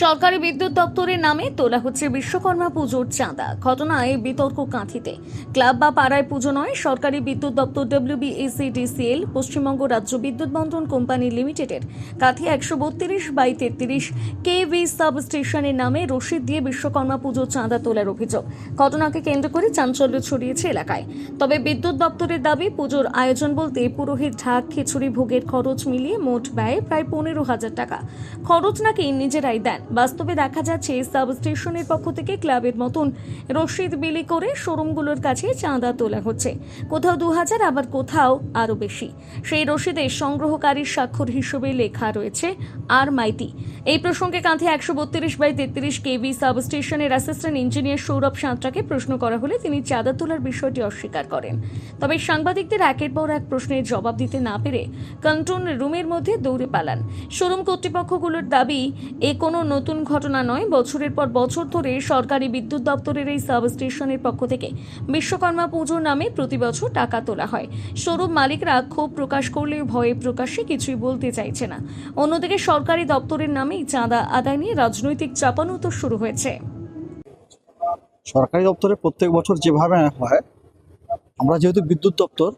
সরকারি বিদ্যুৎ দপ্তরের নামে তোলা হচ্ছে বিশ্বকর্মা পুজোর চাঁদা। ঘটনায় বিতর্ক কাঁথিতে। ক্লাব বা পাড়ায় পুজো নয়, সরকারি বিদ্যুৎ দপ্তর ডব্লিউবিএসিডিসিএল পশ্চিমবঙ্গ রাজ্য বিদ্যুৎ বন্ধন কোম্পানি লিমিটেডের। কাঁথি একশো বত্রিশ বাই তেত্রিশ কেভি সাব স্টেশনের নামে রসিদ দিয়ে বিশ্বকর্মা পুজোর চাঁদা তোলার অভিযোগ। ঘটনাকে কেন্দ্র করে চাঞ্চল্য ছড়িয়েছে এলাকায়। তবে বিদ্যুৎ দপ্তরের দাবি, পুজোর আয়োজন বলতে পুরোহিত ঢাক, খিচুড়ি, ভোগের খরচ মিলিয়ে মোট ব্যয় প্রায় পনেরো হাজার টাকা। খরচ নাকি নিজেরাই দেন? বাস্তবে দেখা যাচ্ছে সাব স্টেশনের পক্ষ থেকে ক্লাবের মতন রসিদ বিলি করে শোরুমগুলোর কাছে চাঁদা তোলা হচ্ছে। কোথাও দু হাজার, আবার কোথাও আরও বেশি। সেই রসিদে সংগ্রহকারীর স্বাক্ষর হিসেবে লেখা রয়েছে, আর মাইতি। এই প্রসঙ্গে কাঁধে একশো বত্রিশ বাই তেত্রিশ কেভি সাব স্টেশনের অ্যাসিস্ট্যান্ট ইঞ্জিনিয়ার সৌরভ সাঁতরাকে প্রশ্ন করা হলে তিনি চাঁদা তোলার বিষয়টি অস্বীকার করেন। তবে সাংবাদিকদের একের পর এক প্রশ্নের জবাব দিতে না পেরে কন্ট্রোল রুমের মধ্যে দৌড়ে পালান। শোরুম কর্তৃপক্ষগুলোর দাবি, এ কোনো নতুন ঘটনা নয়, বছরের পর বছর ধরে সরকারি বিদ্যুৎ দপ্তরের এই সাব স্টেশনের পক্ষ থেকে বিশ্বকর্মা পুজোর নামে প্রতি বছর টাকা তোলা হয়। শোরুম মালিকরা ক্ষোভ প্রকাশ করলেও ভয়ে প্রকাশ্যে কিছুই বলতে চাইছে না। অন্যদিকে সরকারি দপ্তরের নামেই চাঁদা আদায় নিয়ে রাজনৈতিক চাপানুতর শুরু হয়েছে। সরকারি দপ্তরে প্রত্যেক বছর যেভাবে হয়, আমরা যেহেতু বিদ্যুৎ দপ্তর,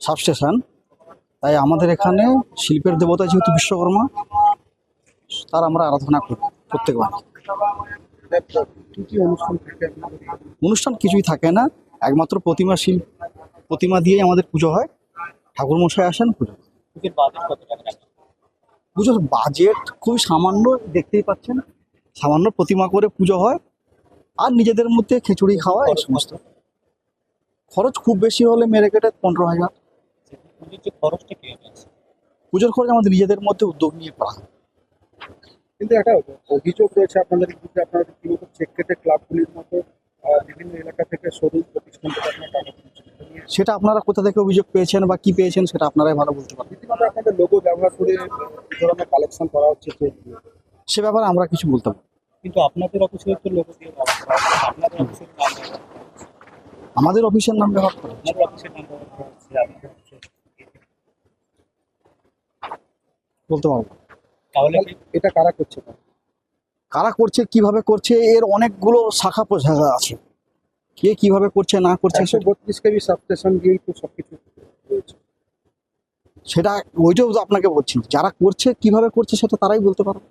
সাবস্টেশন, তাই আমাদের এখানে শিল্পের দেবতা যেহেতু বিশ্বকর্মা, তার আমরা আরাধনা করি। প্রত্যেকবার। অনুষ্ঠান থাকে আপনাদের? অনুষ্ঠান কিছুই থাকে না। একমাত্র প্রতিমা শিল্প প্রতিমা দিয়েই আমাদের পুজো হয়। ঠাকুর মশাই আসেন পুজো পুজোর বাজেট কত টাকা রাখেন? পুজোর বাজেট খুবই সামান্য দেখতেই পাচ্ছেন। সামান্য প্রতিমা করে পুজো হয়। আর নিজেদের মধ্যে খিচুড়ি খাওয়া এই সমস্ত। খরচ খুব বেশি হলে মেরে কেটে পনেরো হাজার। আছে? পুজোর খরচ আমাদের নিজেদের মধ্যে উদ্যোগ নিয়ে করা হয়। কিন্তু একটা অভিযোগ রয়েছে আপনাদের বিরুদ্ধে আপনারা রীতিমতো চেক কেটে ক্লাবগুলির মতো বিভিন্ন এলাকা থেকে শোরুম প্রতিষ্ঠান থেকে আপনারা টাকা তুলছেন সেটা আপনারা কোথা থেকে অভিযোগ পেয়েছেন বা কি পেয়েছেন সেটা আপনারাই ভালো বলতে পারেন রীতিমতো আপনাদের লোগো ব্যবহার করে ধরনের কালেকশন করা হচ্ছে সে ব্যাপারে আমরা কিছু বলতে পারি কিন্তু আপনাদের অফিসে তো লোক দিয়ে। আপনাদের অফিসের নাম। আমাদের অফিসের নাম ব্যবহার করা আপনাদের অফিসের নাম ব্যবহার করা হচ্ছে বলতে পারব। তাহলে এটা কারা করছে? কারা করছে কীভাবে করছে এর অনেকগুলো শাখা প্রশাখা আছে। কে কীভাবে করছে না করছে বত্রিশ কেবি সাবস্টেশন দিয়েই তো সবকিছু রয়েছে। সেটা ওইটাও তো আপনাকে বলছি যারা করছে কীভাবে করছে সেটা তারাই বলতে পারবে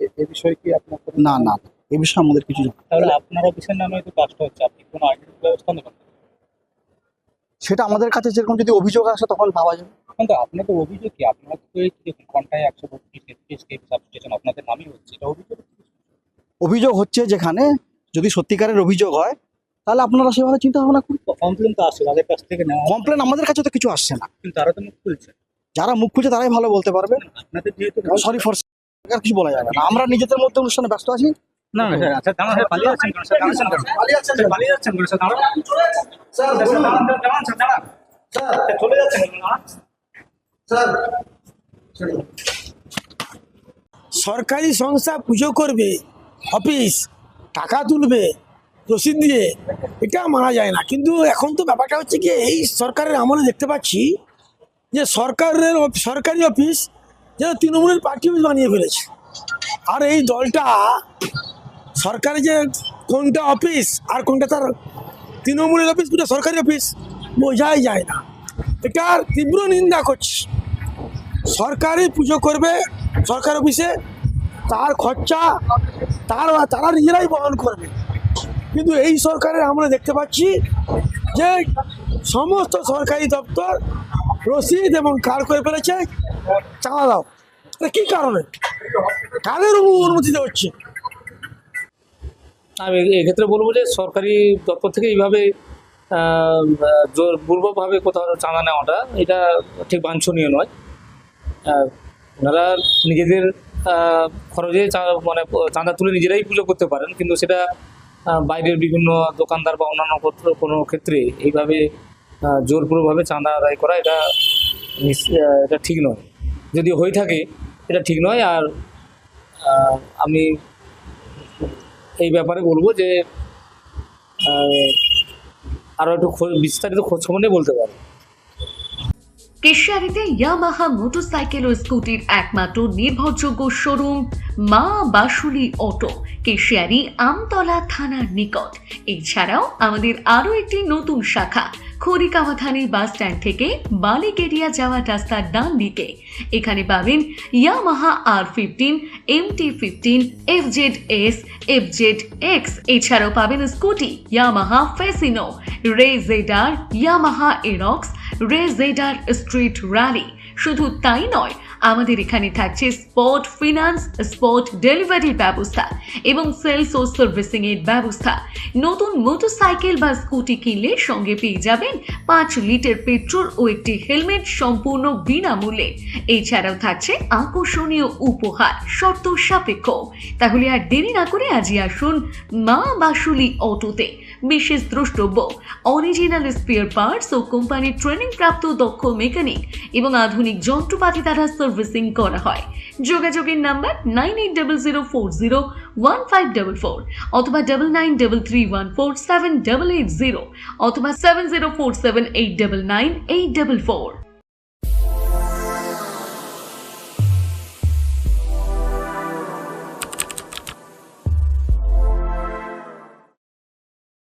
এ- বিষয়ে কি আপনার না না এ বিষয়ে আমাদের কিছু জানা তাহলে আপনার অফিসের নামে তো কাজটা হচ্ছে আপনি কোনো আইডেন্টি ব্যবস্থা নেবেন সেটা আমাদের কাছে যেরকম যদি অভিযোগ আসে তখন ভাবা যাবে কিন্তু আপনাদের অভিযোগ কি? আপনারা তো ঘন্টায় একশো বত্রিশ তেত্রিশ কেবি সাবস্টেশন আপনাদের নামই হচ্ছে এটা অভিযোগ অভিযোগ হচ্ছে যেখানে যদি সত্যিকারের অভিযোগ হয় তাহলে আপনারা সেভাবে চিন্তা ভাবনা করুন। কমপ্লেন তো আসে তাদের কাছ থেকে কমপ্লেন আমাদের কাছে তো কিছু আসছে না। কিন্তু তারা তো মুখ খুলছে। যারা মুখ খুঁজে তারাই ভালো বলতে পারবে। আপনাদের যেহেতু সরি ফর কিছু বলা যাবে না। আমরা নিজেদের মধ্যে অনুষ্ঠানে ব্যস্ত আছি। না না আচ্ছা দাঁড়ান স্যার পালিয়ে যাচ্ছেন কেন? স্যার দাঁড়ান স্যার স্যার, পালিয়ে যাচ্ছেন কেন? স্যার দাঁড়ান। স্যার দাঁড়ান দাঁড়ান দাঁড়ান স্যার দাঁড়ান। স্যার। চলে যাচ্ছেন কেন? দাঁড়ান। সরকারি সংস্থা পুজো করবে অফিস টাকা তুলবে রসিদ দিয়ে এটা মানা যায় না। কিন্তু এখন তো ব্যাপারটা হচ্ছে কি এই সরকারের আমলে দেখতে পাচ্ছি যে সরকারের সরকারি অফিস যেন তৃণমূলের পার্টি অফিস বানিয়ে ফেলেছে। আর এই দলটা সরকারি যে কোনটা অফিস আর কোনটা তার তৃণমূলের অফিস কোনটা সরকারি অফিস বোঝাই যায় না। এটার তীব্র নিন্দা করছি। সরকারি পুজো করবে, সরকার অফিসে তার খরচা, তার তারা নিজেরাই বহন করবে। কিন্তু এই সরকারের আমরা দেখতে পাচ্ছি যে সমস্ত সরকারি দপ্তর রসিদ এবং কার করে ফেলেছে? চাঁদা দাও। এটা কি কারণে? কাদের অনু- অনুমতিতে হচ্ছে? আমি এক্ষেত্রে বলব যে সরকারি দপ্তর থেকে এইভাবে জোরপূর্বকভাবে কোথাও চাঁদা নেওয়াটা, এটা ঠিক বাঞ্ছনীয় নয়। ওনারা নিজেদের খরচে মানে চাঁদা তুলে নিজেরাই পুজো করতে পারেন, কিন্তু সেটা বাইরের বিভিন্ন দোকানদার বা অন্যান্য কোনো ক্ষেত্রে এইভাবে জোরপূর্বকভাবে চাঁদা আদায় করা এটা এটা ঠিক নয়। যদি হয়ে থাকে, এটা ঠিক নয়, আর আমি এই ব্যাপারে বলব যে আরও একটু বিস্তারিত খোঁজখবর নিয়ে বলতে পারব কেশিয়ারিতে ইয়ামাহা মোটরসাইকেল ও স্কুটির একমাত্র নির্ভরযোগ্য শোরুম মা বাসুলি অটো, কেশিয়ারি আমতলা থানার নিকট। এছাড়াও আমাদের আরও একটি নতুন শাখা, খড়িকামাথানি বাস স্ট্যান্ড থেকে বালিগেরিয়া যাওয়ার রাস্তার ডান দিকে। এখানে পাবেন Yamaha R fifteen, M T fifteen F Z S F Z X. এছাড়াও পাবেন স্কুটি, ইয়ামাহা ফেসিনো রে জেডার ইয়ামাহা এরক্স রে জেডার স্ট্রিট র্যালি। শুধু তাই নয় আমাদের এখানে থাকছে স্পট ফিনান্স স্পট ডেলিভারির ব্যবস্থা এবং সেলস ও সার্ভিসিং এর ব্যবস্থা। নতুন মোটরসাইকেল বা স্কুটি কিনলে সঙ্গে পেয়ে যাবেন পাঁচ লিটার পেট্রোল ও একটি হেলমেট সম্পূর্ণ বিনামূল্যে। এছাড়াও থাকছে আকর্ষণীয় উপহার, শর্ত সাপেক্ষ। তাহলে আর দেরি না করে আজই আসুন মা বাসুলি অটোতে। বিশেষ দ্রষ্টব্য অরিজিনাল স্পেয়ার পার্টস ও কোম্পানির ট্রেনিং প্রাপ্ত দক্ষ মেকানিক এবং আধুনিক যন্ত্রপাতি দ্বারা সার্ভিসিং করা হয়। যোগাযোগের number nine eight double zero four zero one five double four অথবা double nine double three one four seven double eight zero অথবা seven zero four seven eight double nine eight double four